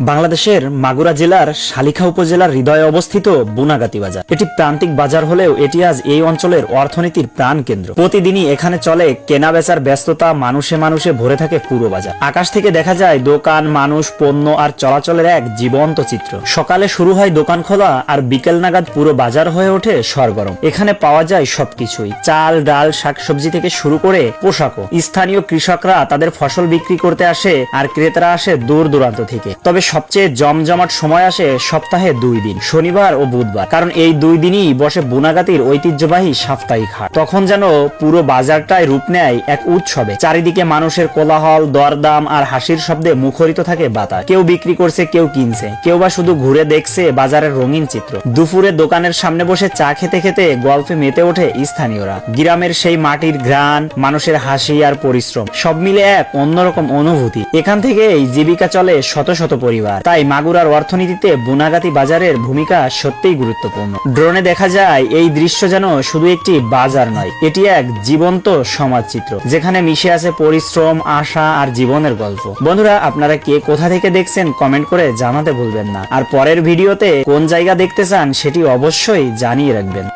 বাংলাদেশের মাগুরা জেলার শালিখা উপজেলার হৃদয়ে অবস্থিত বুনাগাতি বাজার। এটি প্রান্তিক বাজার হলেও এটি আজ এই অঞ্চলের অর্থনীতির প্রাণ কেন্দ্র। প্রতিদিনই এখানে চলে কেনা বেচার ব্যস্ততা মানুষে মানুষে ভরে থাকে পুরো বাজার। আকাশ থেকে দেখা যায় দোকান, মানুষ, পণ্য আর চলাচলের এক জীবন্ত চিত্র। সকালে শুরু হয় দোকান খোলা আর বিকেল নাগাদ পুরো বাজার হয়ে ওঠে সরগরম। এখানে পাওয়া যায় সবকিছুই। চাল, ডাল, শাকসবজি থেকে শুরু করে পোশাকও। স্থানীয় কৃষকরা তাদের ফসল বিক্রি করতে আসে আর ক্রেতারা আসে দূর দূরান্ত থেকে। তবে সবচেয়ে জমজমাট সময় আসে সপ্তাহে দুই দিন, শনিবার ও বুধবার। কারণ এই দুই দিনই বসে বুনাগাতির ঐতিহ্যবাহী সাপ্তাহিক হাট। তখন যেন পুরো বাজারটাই রূপ নেয় এক উৎসবে। চারিদিকে মানুষের কোলাহল, দরদাম আর হাসির শব্দে মুখরিত থাকে বাতাস। কেউ বিক্রি করছে, কেউ কিনছে। কেউ বা শুধু ঘুরে দেখছে বাজারের রঙিন চিত্র। দুপুরে দোকানের সামনে বসে চা খেতে খেতে গল্পে মেতে ওঠে স্থানীয়রা। গ্রামের সেই মাটির ঘ্রাণ, মানুষের হাসি আর পরিশ্রম, সব মিলে এক অন্যরকম অনুভূতি। এখান থেকেই জীবিকা চলে শত শত পরিবার। তাই মাগুরার অর্থনীতিতে বুনাগাতি বাজারের ভূমিকা সত্যিই গুরুত্বপূর্ণ। ড্রোনে দেখা যায়, এই দৃশ্য যেন শুধু একটি বাজার নয়, এটি এক জীবন্ত সমাজ চিত্র যেখানে মিশে আছে পরিশ্রম, আশা আর জীবনের গল্প। বন্ধুরা, আপনারা কে কোথা থেকে দেখছেন কমেন্ট করে জানাতে ভুলবেন না। আর পরের ভিডিওতে কোন জায়গা দেখতে চান সেটি অবশ্যই জানিয়ে রাখবেন।